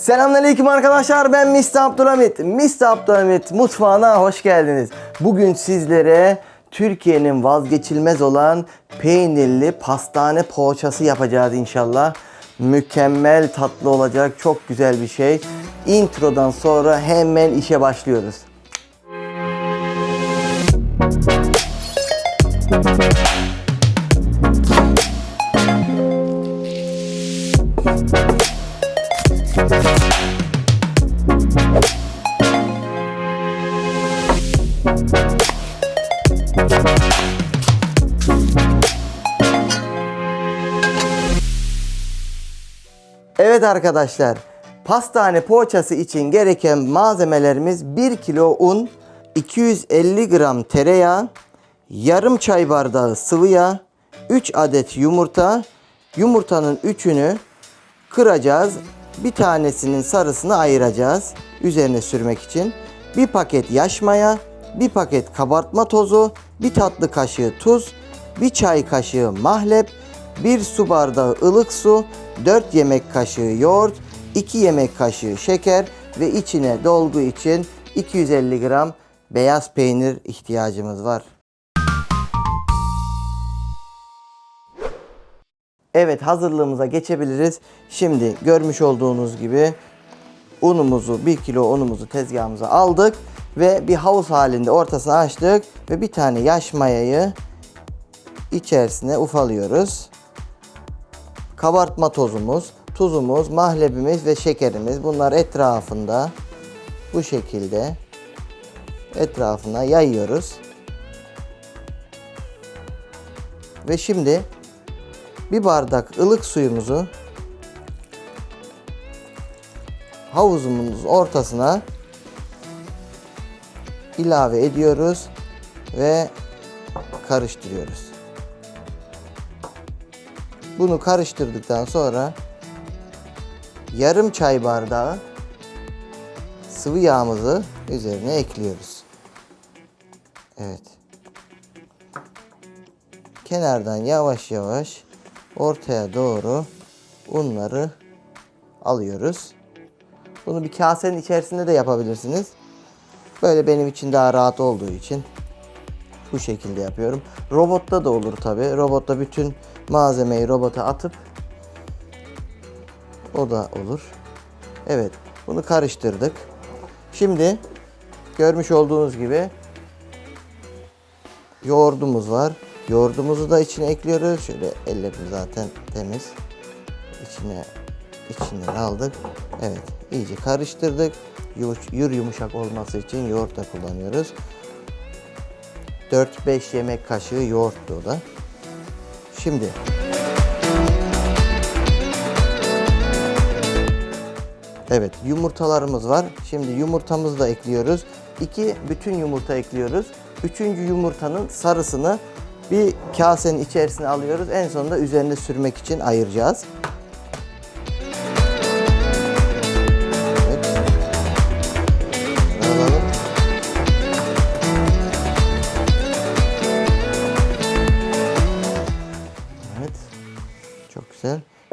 Selamünaleyküm arkadaşlar ben Mr. Abdülhamit. Mr. Abdülhamit mutfağına hoş geldiniz. Bugün sizlere Türkiye'nin vazgeçilmez olan peynirli pastane poğaçası yapacağız inşallah. Mükemmel tatlı olacak çok güzel bir şey. Introdan sonra hemen işe başlıyoruz. Evet arkadaşlar, pastane poğaçası için gereken malzemelerimiz 1 kilo un, 250 gram tereyağı, yarım çay bardağı sıvı yağ, 3 adet yumurta. Yumurtanın üçünü kıracağız. Bir tanesinin sarısını ayıracağız üzerine sürmek için. Bir paket yaş maya, bir paket kabartma tozu, bir tatlı kaşığı tuz, bir çay kaşığı mahlep, 1 su bardağı ılık su, 4 yemek kaşığı yoğurt, 2 yemek kaşığı şeker ve içine dolgu için 250 gram beyaz peynir ihtiyacımız var. Evet hazırlığımıza geçebiliriz. Şimdi görmüş olduğunuz gibi unumuzu 1 kilo unumuzu tezgahımıza aldık ve bir havuz halinde ortasını açtık ve bir tane yaş mayayı içerisine ufalıyoruz. Kabartma tozumuz, tuzumuz, mahlebimiz ve şekerimiz bunlar etrafında bu şekilde etrafına yayıyoruz. Ve şimdi bir bardak ılık suyumuzu havuzumuzun ortasına ilave ediyoruz ve karıştırıyoruz. Bunu karıştırdıktan sonra yarım çay bardağı sıvı yağımızı üzerine ekliyoruz. Evet. Kenardan yavaş yavaş ortaya doğru unları alıyoruz. Bunu bir kasenin içerisinde de yapabilirsiniz. Böyle benim için daha rahat olduğu için bu şekilde yapıyorum. Robotta da olur tabi. Robotta bütün malzemeyi robota atıp o da olur. Evet. Bunu karıştırdık. Şimdi görmüş olduğunuz gibi yoğurdumuz var. Yoğurdumuzu da içine ekliyoruz. Şöyle ellerim zaten temiz. İçine içinden aldık. Evet. iyice karıştırdık. Yür yumuşak olması için yoğurt da kullanıyoruz. 4-5 yemek kaşığı yoğurttu o da. Şimdi Evet yumurtalarımız var. Şimdi yumurtamızı da ekliyoruz. İki bütün yumurta ekliyoruz. Üçüncü yumurtanın sarısını bir kasenin içerisine alıyoruz. En sonunda üzerine sürmek için ayıracağız.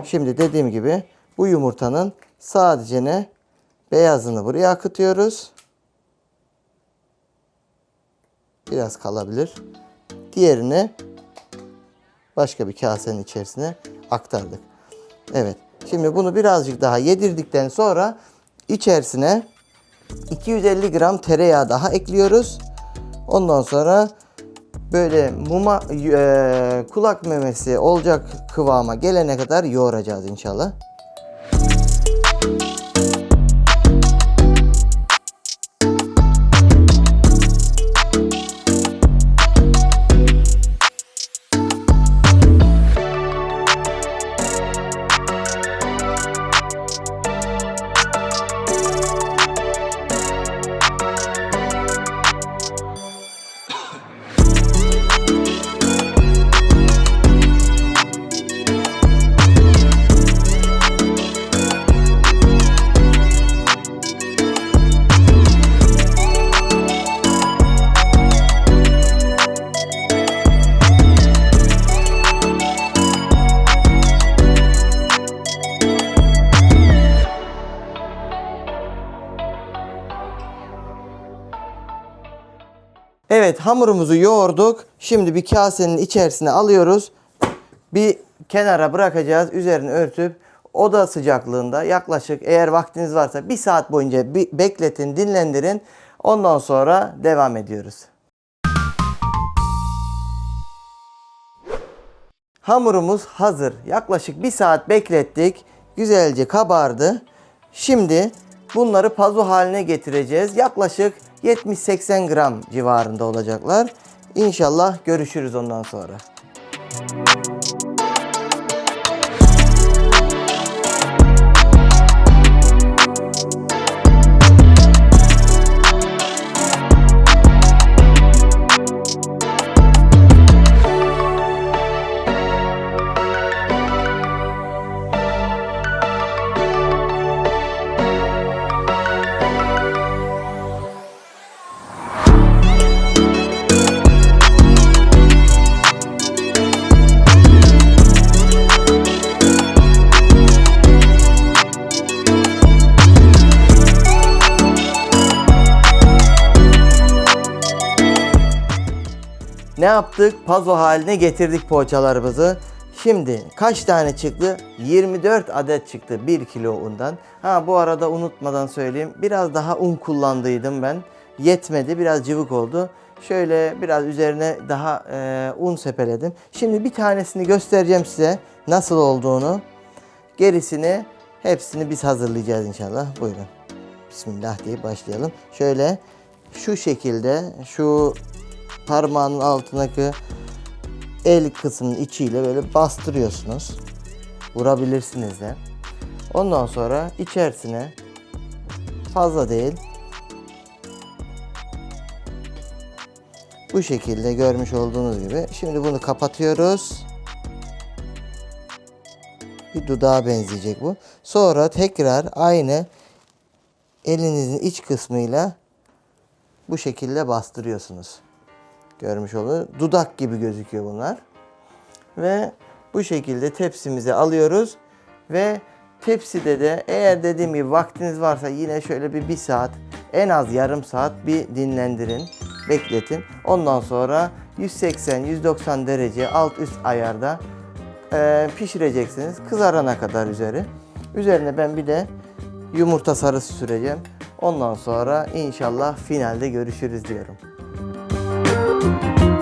Şimdi dediğim gibi bu yumurtanın sadece ne beyazını buraya akıtıyoruz. Biraz kalabilir. Diğerini başka bir kasenin içerisine aktardık. Evet. Şimdi bunu birazcık daha yedirdikten sonra içerisine 250 gram tereyağı daha ekliyoruz. Ondan sonra böyle muma e, kulak memesi olacak kıvama gelene kadar yoğuracağız inşallah. Evet hamurumuzu yoğurduk. Şimdi bir kasenin içerisine alıyoruz. Bir kenara bırakacağız. Üzerini örtüp oda sıcaklığında yaklaşık eğer vaktiniz varsa bir saat boyunca bir bekletin, dinlendirin. Ondan sonra devam ediyoruz. Hamurumuz hazır. Yaklaşık bir saat beklettik. Güzelce kabardı. Şimdi bunları pazu haline getireceğiz. Yaklaşık 70-80 gram civarında olacaklar. İnşallah görüşürüz ondan sonra. Ne yaptık? Pazo haline getirdik poğaçalarımızı. Şimdi kaç tane çıktı? 24 adet çıktı 1 kilo undan. Ha bu arada unutmadan söyleyeyim. Biraz daha un kullandıydım ben. Yetmedi. Biraz cıvık oldu. Şöyle biraz üzerine daha e, un sepeledim. Şimdi bir tanesini göstereceğim size nasıl olduğunu. Gerisini hepsini biz hazırlayacağız inşallah. Buyurun. Bismillah diye başlayalım. Şöyle şu şekilde şu parmağının altındaki el kısmının içiyle böyle bastırıyorsunuz. Vurabilirsiniz de. Ondan sonra içerisine fazla değil bu şekilde görmüş olduğunuz gibi. Şimdi bunu kapatıyoruz. Bir dudağa benzeyecek bu. Sonra tekrar aynı elinizin iç kısmıyla bu şekilde bastırıyorsunuz. Görmüş olduğunuz dudak gibi gözüküyor bunlar. Ve bu şekilde tepsimize alıyoruz ve tepside de eğer dediğim gibi vaktiniz varsa yine şöyle bir, bir saat en az yarım saat bir dinlendirin, bekletin. Ondan sonra 180-190 derece alt üst ayarda eee, pişireceksiniz kızarana kadar üzeri. Üzerine ben bir de yumurta sarısı süreceğim. Ondan sonra inşallah finalde görüşürüz diyorum. Evet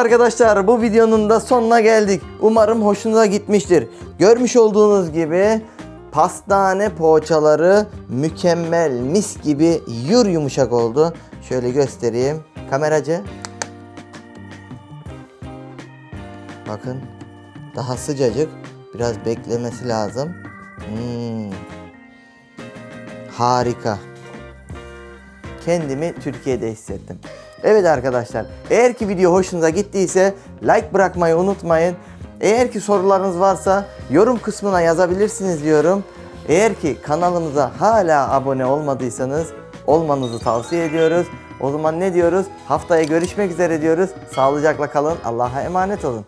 arkadaşlar bu videonun da sonuna geldik. Umarım hoşunuza gitmiştir. Görmüş olduğunuz gibi pastane poğaçaları mükemmel mis gibi yur yumuşak oldu. Şöyle göstereyim. Kameracı. Bakın daha sıcacık. Biraz beklemesi lazım. Hmm. Harika kendimi Türkiye'de hissettim. Evet arkadaşlar, eğer ki video hoşunuza gittiyse like bırakmayı unutmayın. Eğer ki sorularınız varsa yorum kısmına yazabilirsiniz diyorum. Eğer ki kanalımıza hala abone olmadıysanız olmanızı tavsiye ediyoruz. O zaman ne diyoruz? Haftaya görüşmek üzere diyoruz. Sağlıcakla kalın. Allah'a emanet olun.